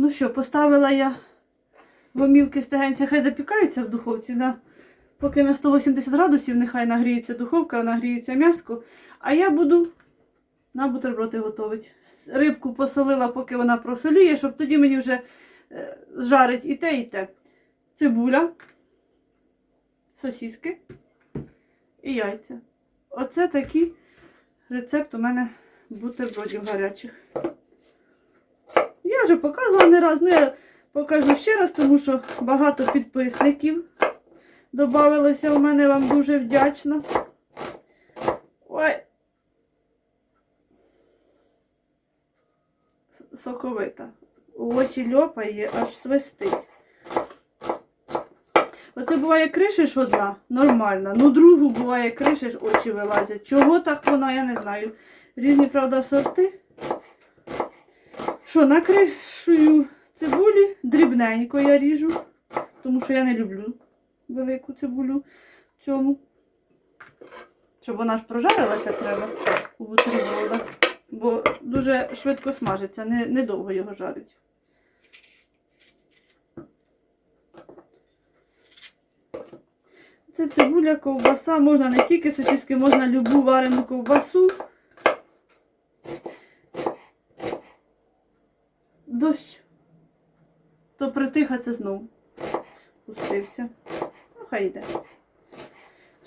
ну що, поставила я гомілки стегенця, хай запікаються в духовці, на, поки на 180 градусів нехай нагріється духовка, нагріється м'яско. А я буду на бутерброди готувати. Рибку посолила, поки вона просоліє, щоб тоді мені вже е, жарить і те, і те. Цибуля, сосіски і яйця. Оце такий рецепт у мене бутербродів гарячих. Я вже показувала не раз, ну я покажу ще раз, тому що багато підписників додавалося в мене, вам дуже вдячна. Ой. Соковита. У очі льопає, аж свистить. Оце буває кришиш одна, нормальна. Ну другу буває кришиш, очі вилазять. Чого так вона, я не знаю. Різні, правда, сорти. Що, накришую цибулі, дрібненько я ріжу, тому що я не люблю велику цибулю в цьому. Щоб вона ж прожарилася треба у бутербродах, бо дуже швидко смажиться, не, недовго його жарить. Це цибуля, ковбаса, можна не тільки сосиски, можна любу варену ковбасу. Дощ. То притихаться знов. Пустився. Ну, хай йде.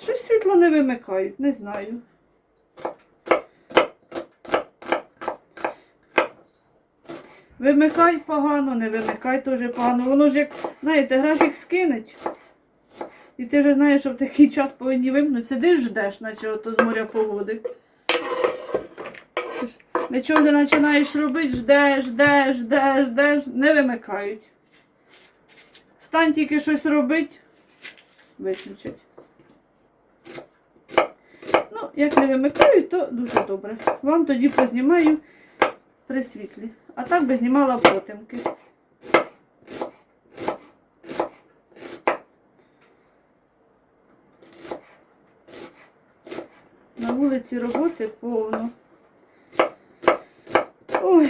Щось світло не вимикають, не знаю. Вимикай погано, не вимикай теж погано. Воно ж як, знаєте, графік скинуть. І ти вже знаєш, що в такий час повинні вимкнути. Сидиш, ждеш, наче ото з моря погоди. Нічого не починаєш робити, ждеш, ждеш, ждеш, ждеш, не вимикають. Стань тільки щось робить, виключать. Ну, як не вимикають, то дуже добре. Вам тоді познімаю при світлі. А так би знімала потемки. На вулиці роботи повно. Ой.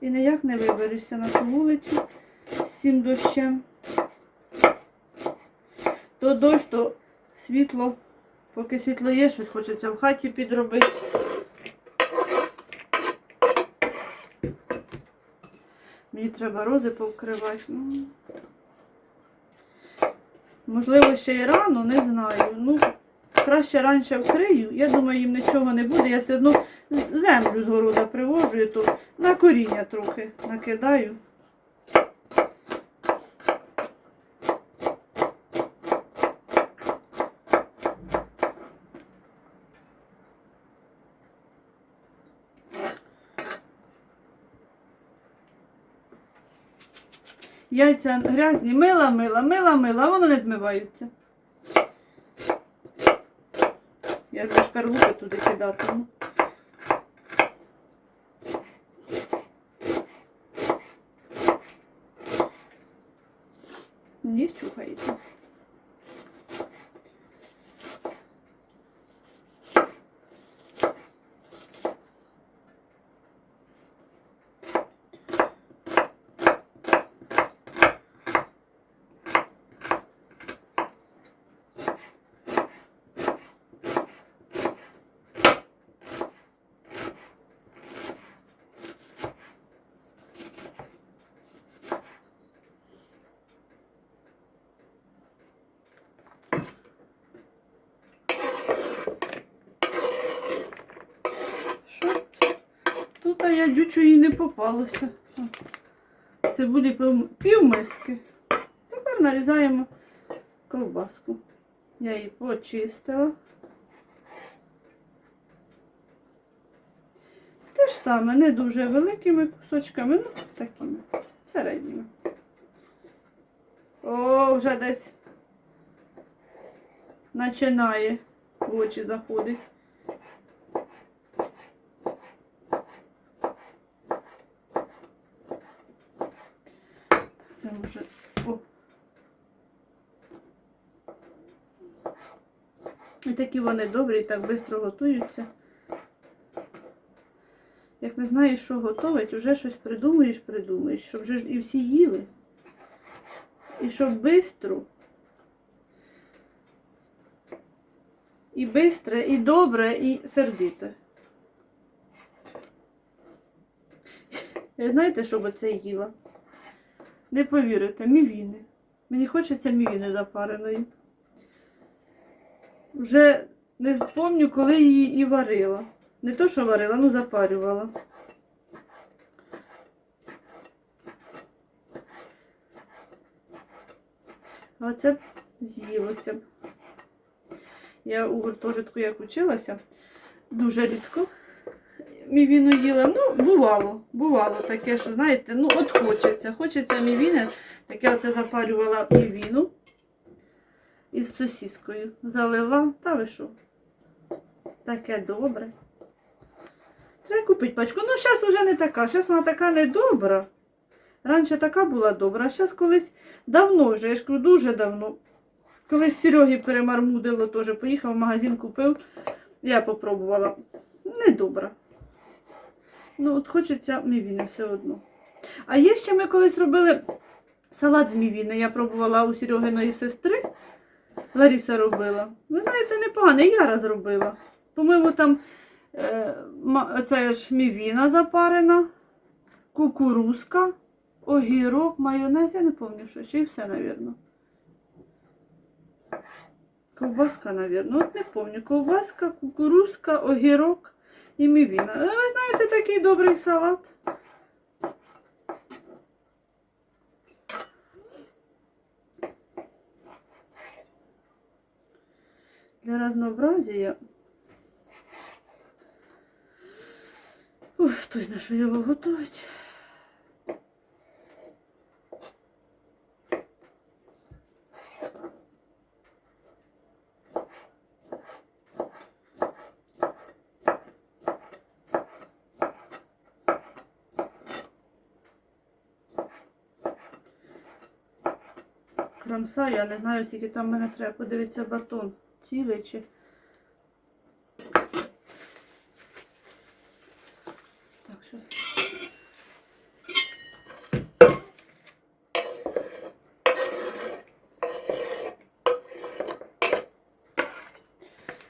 І ніяк не виберешся на ту вулицю з цим дощем. То дощ, то світло. Поки світло є, щось хочеться в хаті підробити. Мені треба рози повкривати. Ну, Можливо, ще й рано, не знаю. Ну, краще раніше вкрию. Я думаю, їм нічого не буде. Я все одно землю з города привожу, то на коріння трохи накидаю. Яйця грязні, мила, мила, мила, мила, вони не відмиваються. Я вже шкарлупи туди кидатиму. Ніс чухається. Щось я дючої не попалося. Цибулі пів, пів миски. Тепер нарізаємо ковбаску. Я її почистила. Те ж саме, не дуже великими кусочками, ну такими, середніми. О, вже десь починає в очі заходить. Це вже. О. І такі вони добрі, так швидко готуються. Як не знаєш, що готувати, вже щось придумаєш, придумаєш, щоб вже і всі їли. І щоб швидко. І бистре, і добре, і сердите. Знаєте, що би це їла? Не повірите, мівіни. Мені хочеться мівіни запареної. Вже не пам'ятаю, коли її і варила. Не то, що варила, ну запарювала. А це б з'їлося. Я у гуртожитку як училася, дуже рідко мівіну їла. Ну, бувало, бувало таке, що, знаєте, ну, от хочеться. Хочеться мівіни. Так я оце запарювала мівіну із сосіскою. Залила, та ви що? Таке добре. Треба купити пачку. Ну, зараз вже не така. Зараз вона така недобра. Раніше така була добра, а зараз колись давно вже, я ж кажу, дуже давно. Колись Серегі перемармудило теж, поїхав в магазин, купив. Я попробувала. Недобра. Ну, от хочеться мівіни все одно. А є ще ми колись робили салат з мівіни. Я пробувала у Серегиної сестри. Лариса робила. Ви знаєте, непогано, я зробила. По-моєму, там е, це ж мівіна запарена, кукурузка, огірок, майонез, я не пам'ятаю, що ще і все, мабуть. Ковбаска, мабуть. От не пам'ятаю. Ковбаска, кукурузка, огірок і мівіна. Ви знаєте, такий добрий салат. Для разнообразия. Ой, хто знає, що його готувати. Крамса, я не знаю, скільки там мене треба подивитися батон. Чи. Так, щас.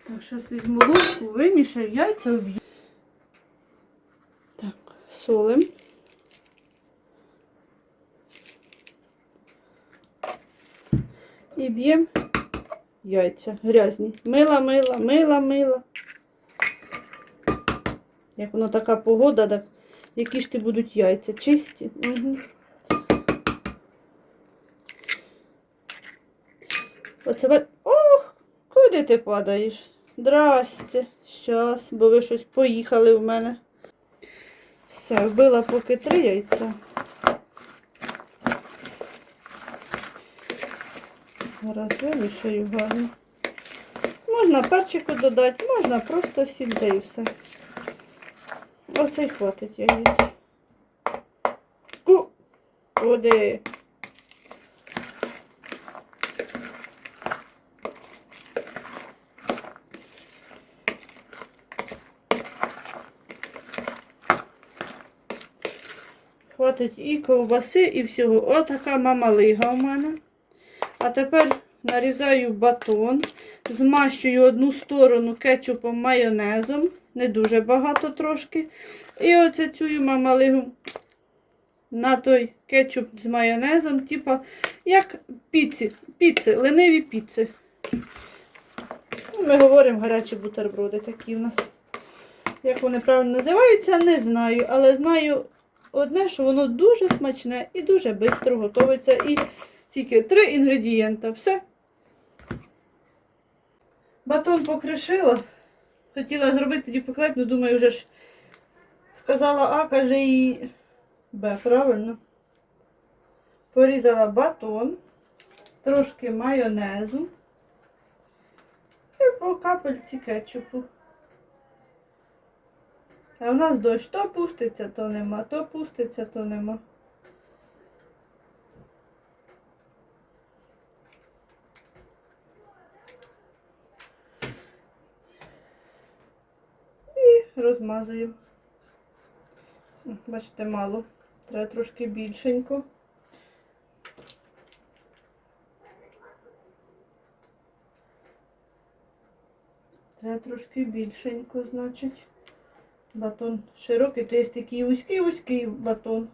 Так, зараз візьму ложку, вимішаю, яйця об'ю. Так, солим. І б'ємо яйця грязні. Мила, мила, мила, мила. Як воно така погода, так які ж ти будуть яйця? Чисті. Угу. Оце Ох, куди ти падаєш? Здрасте. Щас, бо ви щось поїхали в мене. Все, вбила поки три яйця. Зараз вимішаю гарно. Можна перчику додати, можна просто сіль і все. Оце й хватить яєць. Ку! Куди? Хватить і ковбаси, і всього. Отака мамалига у мене. А тепер нарізаю батон, змащую одну сторону кетчупом майонезом, не дуже багато трошки. І оце цю мамалигу на той кетчуп з майонезом, типа як піці, піци, лениві піци. Ну, Ми говоримо гарячі бутерброди такі в нас. Як вони правильно називаються, не знаю, але знаю одне, що воно дуже смачне і дуже швидко готується. І тільки три інгредієнта. Все. Батон покришила. Хотіла зробити тоді пеклет, але думаю, вже ж сказала А, каже і Б, правильно. Порізала батон, трошки майонезу і по капельці кетчупу. А в нас дощ то пуститься, то нема, то пуститься, то нема. І. Бачите, мало. Треба трошки більшенько. Треба трошки більшенько, значить. Батон широкий, то є такий вузький-вузький батон.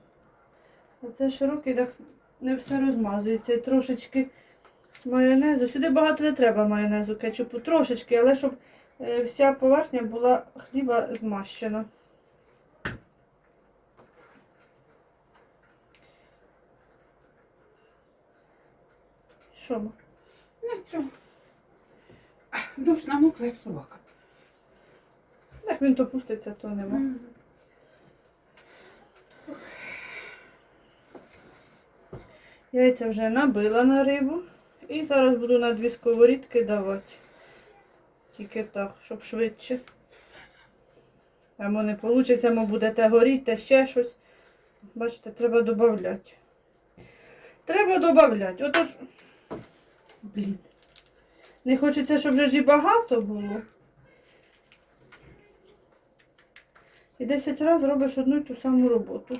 А це широкий, так не все розмазується. І трошечки майонезу. Сюди багато не треба майонезу, кетчупу, трошечки, але щоб вся поверхня була хліба змащена. Що? Нічого. Душ намокла, як собака. Як він то пуститься, то нема. Яйця вже набила на рибу. І зараз буду на дві сковорідки давати. Тільки так, щоб швидше. Або не вийде, або будете горіти, ще щось. Бачите, треба додати. Треба додати. Отож. Блін. Не хочеться, щоб вже ж і багато було. І 10 разів робиш одну й ту саму роботу.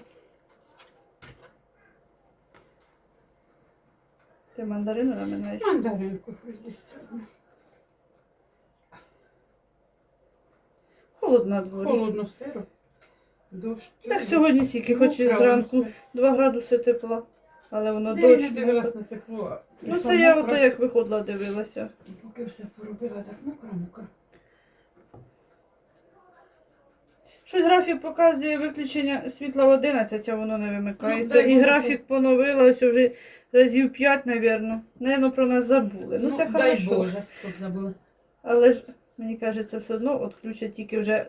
Ти мандарину наминаєш? Мандаринку хоч з'їсти. Холодно на дворі. Холодно сиро. Дощ. Так сьогодні стільки, хоч і Ну, зранку 2 градуси тепла, але воно Де я дощ. не дивилась на тепло. Ну це я ото як виходила дивилася. Поки все поробила, так мокра. Щось графік показує виключення світла в 11, а воно не вимикається. Ну, і Боже, графік поновила ось вже разів 5, мабуть. Наверно, про нас забули. Ну, це дай хорошо. Боже, щоб забула. Але ж мені кажеться, все одно відключать тільки вже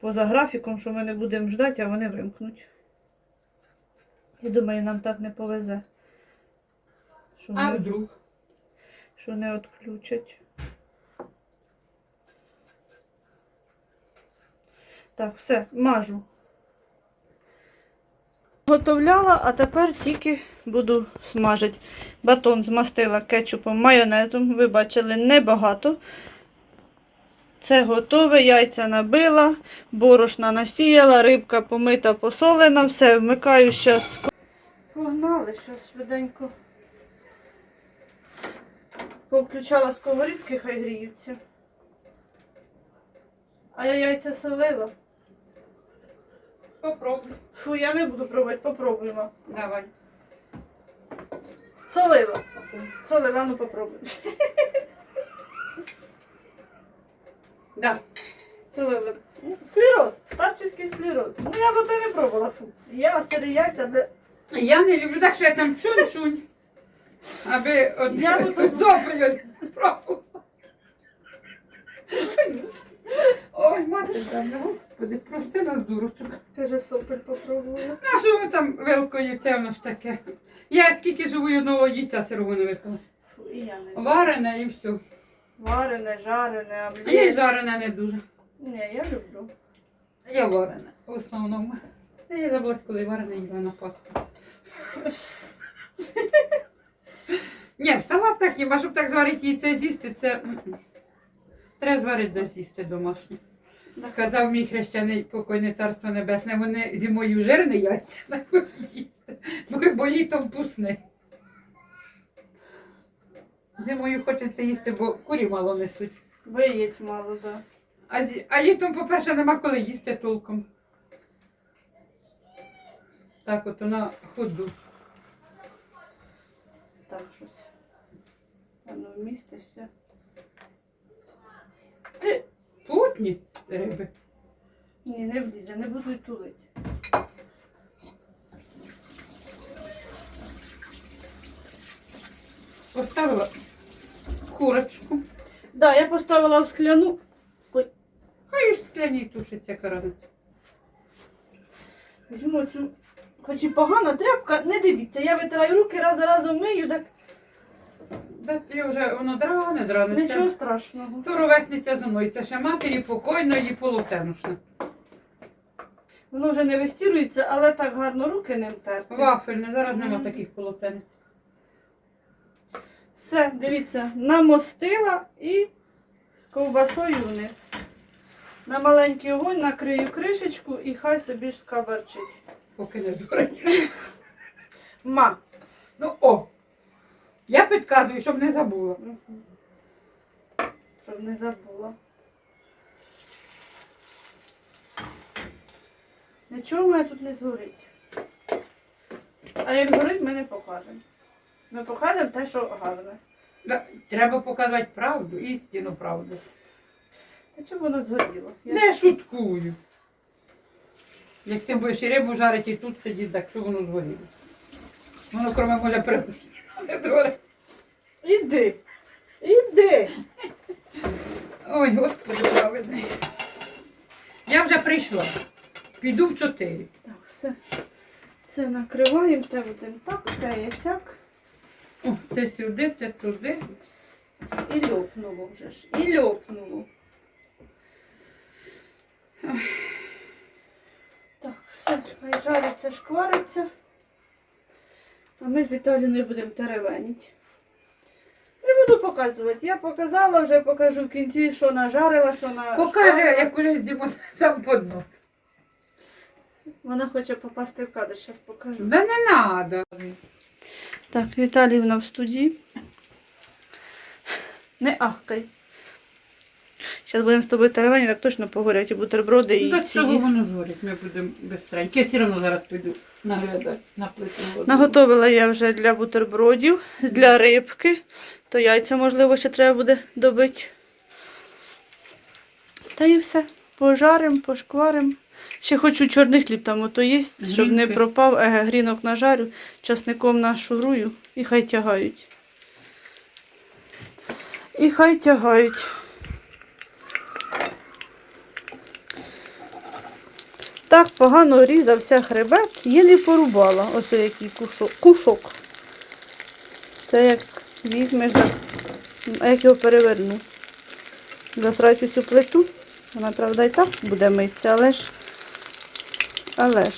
поза графіком, що ми не будемо ждати, а вони вимкнуть. Я думаю, нам так не повезе. Що, А не, вдруг? що не відключать. Так, все, мажу. Готовляла, а тепер тільки буду смажити. Батон змастила кетчупом, майонезом. Ви бачили, небагато. Це готове, яйця набила, борошна насіяла, рибка помита, посолена, все, вмикаю зараз. Погнали, зараз швиденько. Повключала сковорідки, хай гріються. А я яйця солила. Попробуй. Фу, я не буду пробувати, попробуємо. Давай. Солила. Солила, ну попробуй. Да. Солила. Склероз, старчий склероз. Ну я б то не пробувала. Фу. Я сирі яйця, де Я не люблю так, що я там чунь-чунь. Аби от Я ото- зоблю пробувала. Ой, мати господи, прости нас, дурочок. каже сопель попробую. А що ви там вилкою, це воно ж таке. Я скільки живу одного яйця сирового не випила. Фу, і я не. Варене і все. Варене, жарене, А я й облє. жарене не дуже. Ні, я люблю. Я варене, в основному. Я забула, коли варене їла на пасху. Ні, в салатах хіба щоб так зварити яйце з'їсти, це м-м. треба зварити да з'їсти домашнє. Казав мій хрещений покойне царство небесне, вони зимою жирне яйця їсти, бо, бо літом пусне. Зимою хочеться їсти, бо курі мало несуть. Виїть мало, да. А, зі- а літом, по-перше, нема коли їсти толком. Так, от на ходу. Так, щось. Воно вмістишся. Ти. Путні риби. Ні, не влізе, не буду й тулити. Поставила курочку. Да, я поставила в скляну. Хай ж в скляній тушиться каранець. Візьму цю, хоч і погана тряпка, не дивіться, я витираю руки, раз за разом мию, так Да, я вже воно дране, дране. нічого страшного. То ровесниця. Це ще матері покойної полотенушна. Воно вже не вистірується, але так гарно руки не втерти. Вафельне, зараз нема таких полотенець. Все, дивіться, намостила і ковбасою вниз. На маленький огонь накрию кришечку і хай собі ж скабарчить. Поки не згорить. Ма. Ну о! Я підказую, щоб не забула. Щоб не забула. Нічого в мене тут не згорить. А як згорить, ми не покажемо. Ми покажемо те, що гарне. Да, Треба показувати правду, істинну правду. А чому воно згоріло? Я- Не шуткую. Як ти будеш і рибу жарити і тут сидіти, так що воно згоріло. Воно кроме може. Не згорить. Іди. Іди. Ой, господи, праведний. Я вже прийшла. Піду в чотири. Так, все. Це накриваємо, те будемо так, те сяк. Це сюди, це туди. І льопнуло вже ж. І льопнуло. Так, все, хай жариться, шквариться. А ми з Віталією будемо теревенити. Не буду показувати. Я показала, вже покажу в кінці, що нажарила, що на. Покаже, як уже з'їмо сам поднос. Вона хоче попасти в кадр, зараз покажу. Да не треба. Так, Віталіївна в студії. Не ахкай. Зараз будемо з тобою теревені, так точно погорять і бутерброди і До ці. чого воно згорить, ми будемо бистренько. Я все одно зараз піду наглядати на плиту. воду. Наготовила я вже для бутербродів, для рибки. То яйця, можливо, ще треба буде добити. Та і все. Пожарим, пошкварим. Ще хочу чорний хліб там ото є, щоб не пропав. Еге, грінок нажарю, часником нашурую і хай тягають. І хай тягають. Так погано різався хребет, єлі порубала. Ось який кушок. кушок. Це як візьмеш, а як його переверну. Засрать усю плиту. Вона, правда, і так буде митися, але ж. Але ж.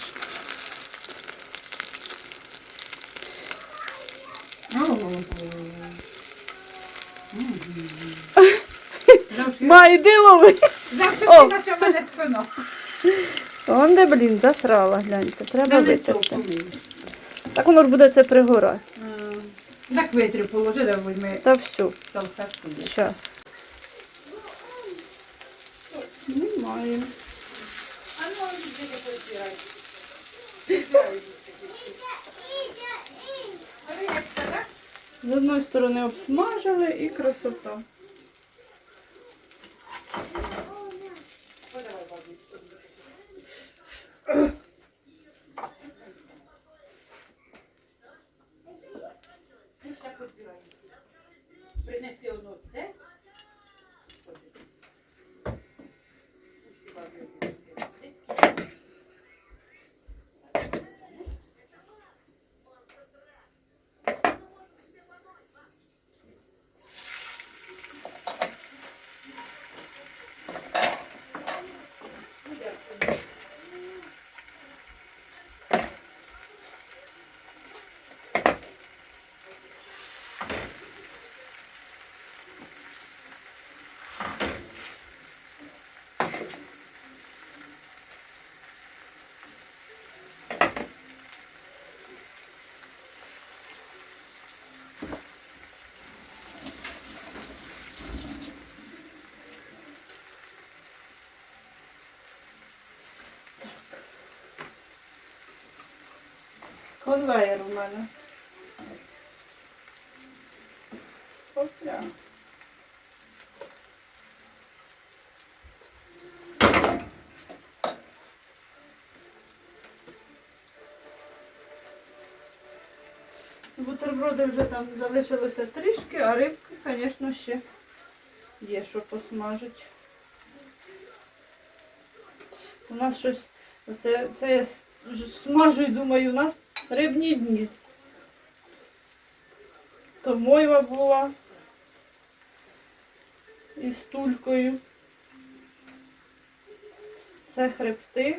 Завжди Ма, іди лови! завжди О. наче в мене спина. Он де, блін, засрала, гляньте. Треба не витерти. Так воно ж буде це пригорати. Так витрі положи, да візьми Та все, салфетку. зараз. Немає. З одної сторони обсмажили і красота. Конвейер у мене. Опля. Бутерброди вже там залишилося трішки, а рибки, звісно, ще є, що посмажити. У нас щось, оце, це я смажу і думаю, у нас рибні дні. То мойва була із тулькою. Це хребти.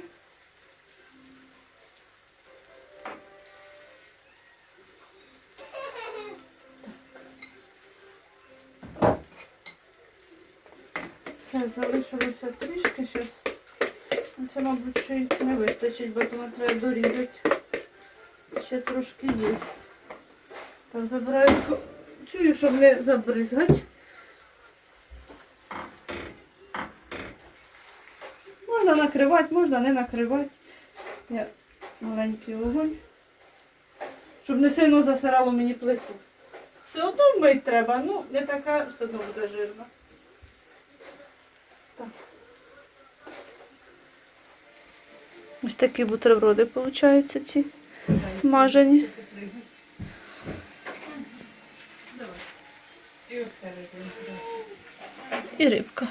Все, залишилося трішки щось. Це, мабуть, ще й не вистачить, бо тому треба дорізати. Ще трошки є. Так, забираю цю, щоб не забризгати. Можна накривати, можна не накривати. Я маленький вогонь. Щоб не сильно засирало мені плиту. Все одно вмить треба, ну не така все одно буде жирна. Так. Ось такі бутерброди виходять ці смажені. І рибка.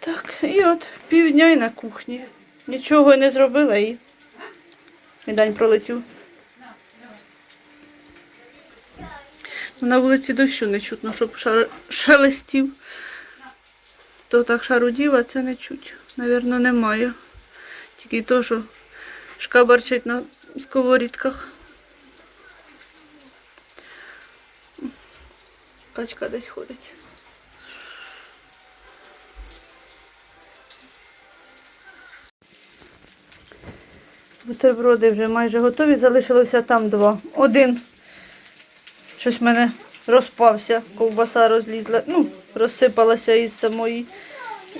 Так, і от півдня і на кухні. Нічого не зробила і, і день пролетів. На вулиці дощу не чутно, щоб шар... шелестів. То так шарудів, а це не чуть. Навірно, немає. Тільки то, що шкабарчить на сковорідках. Качка десь ходить. Бутерброди вже майже готові, залишилося там два. Один щось в мене розпався, ковбаса розлізла, ну, розсипалася із самої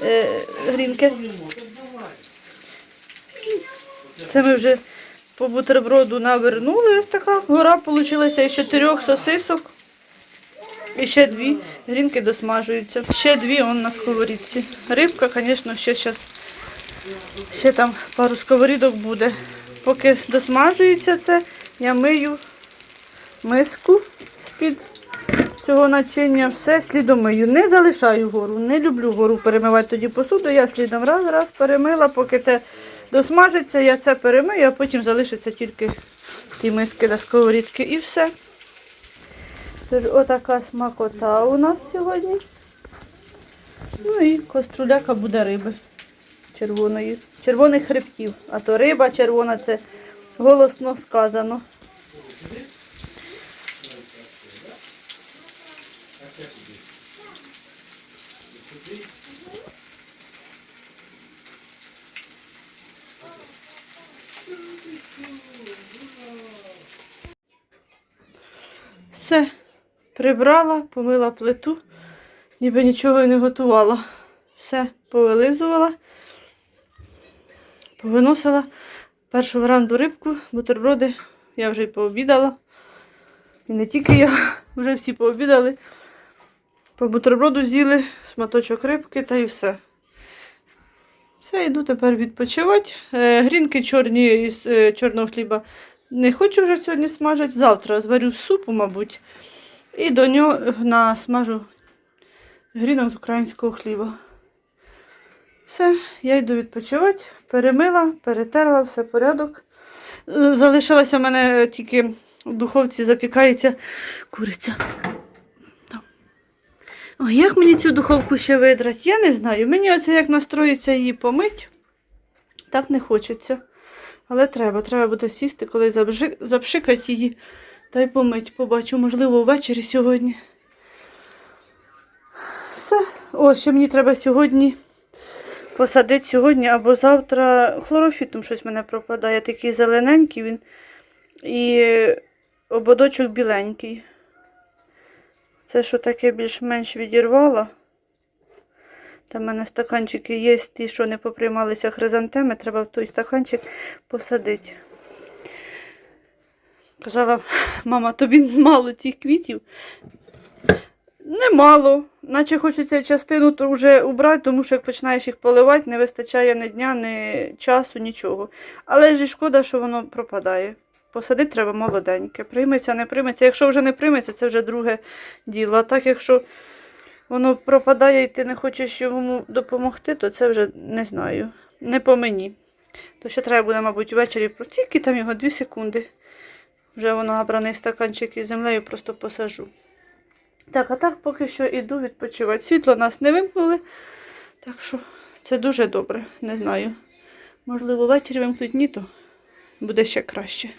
е, грінки. Це ми вже по бутерброду навернули. Ось така гора вийшла із чотирьох сосисок. І ще дві грінки досмажуються. Ще дві он на сковорідці. Рибка, звісно, ще щас, ще там пару сковорідок буде. Поки досмажується це, я мию миску з-під цього начиння, все слідом мию. Не залишаю гору, не люблю гору перемивати тоді посуду. Я слідом раз, раз перемила, поки те досмажиться, я це перемию, а потім залишиться тільки ті миски на сковорідки і все. Тож отака смакота у нас сьогодні. Ну і коструляка буде риби червоної. Червоних хребтів. А то риба червона це голосно сказано. Все, прибрала, помила плиту, ніби нічого і не готувала. Все, повилизувала, повиносила першу веранду рибку, бутерброди я вже й пообідала. І не тільки я, вже всі пообідали. По бутерброду з'їли, шматочок рибки та і все. Все, йду тепер відпочивати. Е, Грінки чорні із е, чорного хліба не хочу вже сьогодні смажити. Завтра зварю супу, мабуть. І до нього насмажу грінок з українського хліба. Все, я йду відпочивати. Перемила, перетерла, все порядок. Е, Залишилася в мене тільки в духовці запікається куриця. Ой, як мені цю духовку ще видрати? Я не знаю. Мені оце як настроїться її помить, так не хочеться. Але треба, треба буде сісти, коли запшикать її та й помить. Побачу, можливо, ввечері сьогодні. Все. О, ще мені треба сьогодні посадити сьогодні або завтра хлорофітом щось мене пропадає. Такий зелененький він і ободочок біленький. Це що таке більш-менш відірвало. Там в мене стаканчики є, ті, що не поприймалися хризантеми, треба в той стаканчик посадити. Казала, мама, тобі мало цих квітів. Немало. Наче хочеться частину вже убрати, тому що як починаєш їх поливати, не вистачає ні дня, ні часу, нічого. Але ж і шкода, що воно пропадає. Посадити треба молоденьке. Прийметься, не прийметься. Якщо вже не прийметься, це вже друге діло. А так, якщо воно пропадає і ти не хочеш йому допомогти, то це вже не знаю. Не по мені. То ще треба буде, мабуть, ввечері, тільки там його 2 секунди. Вже воно набраний стаканчик із землею, просто посажу. Так, а так поки що іду відпочивати. Світло нас не вимкнули, так що це дуже добре, не знаю. Можливо, ввечері вимкнуть ні, то буде ще краще.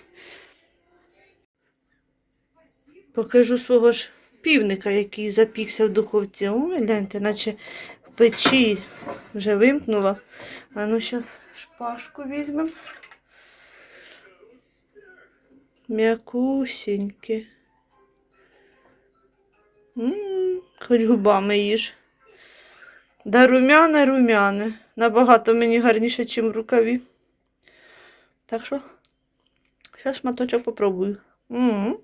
Покажу свого ж півника, який запікся в духовці. Ой, гляньте, наче в печі вже вимкнула. А ну зараз шпажку візьмемо. М'якусіньке. Хоч губами їж. Да румяне, румяне. Набагато мені гарніше, ніж в рукаві. Так що, зараз шматочок попробую. м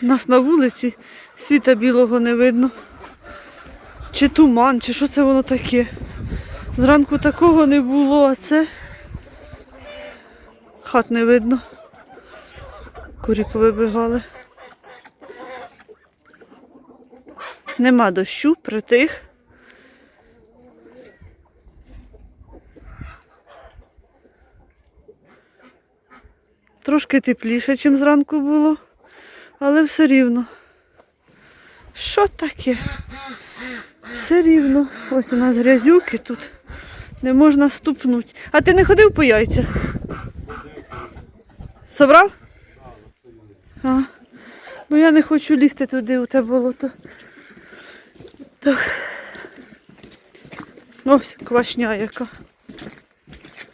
Нас на вулиці світа білого не видно. Чи туман, чи що це воно таке. Зранку такого не було, а це хат не видно. Курі повибігали. Нема дощу, притих. Трошки тепліше, ніж зранку було, але все рівно. Що таке? Все рівно. Ось у нас грязюки тут. Не можна ступнути. А ти не ходив по яйцях? Собрав? А. Бо я не хочу лізти туди у те болото. Так. Ось квашня яка.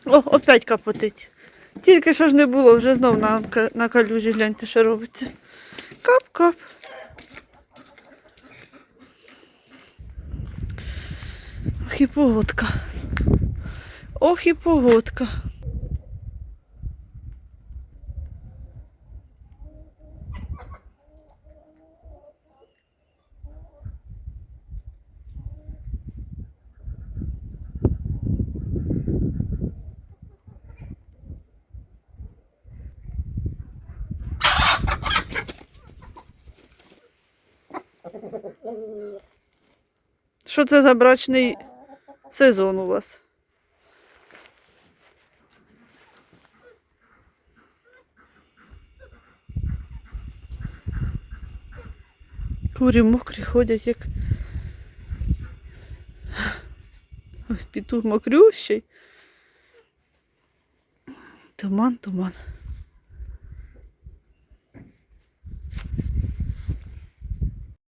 О, опять капотить. Тільки що ж не було, вже знов на, на калюжі гляньте, що робиться. Кап-кап. Ох і погодка. Ох і погодка. Що це за брачний сезон у вас? Курі мокрі ходять, як. Ось петух мокрющий. Туман, туман.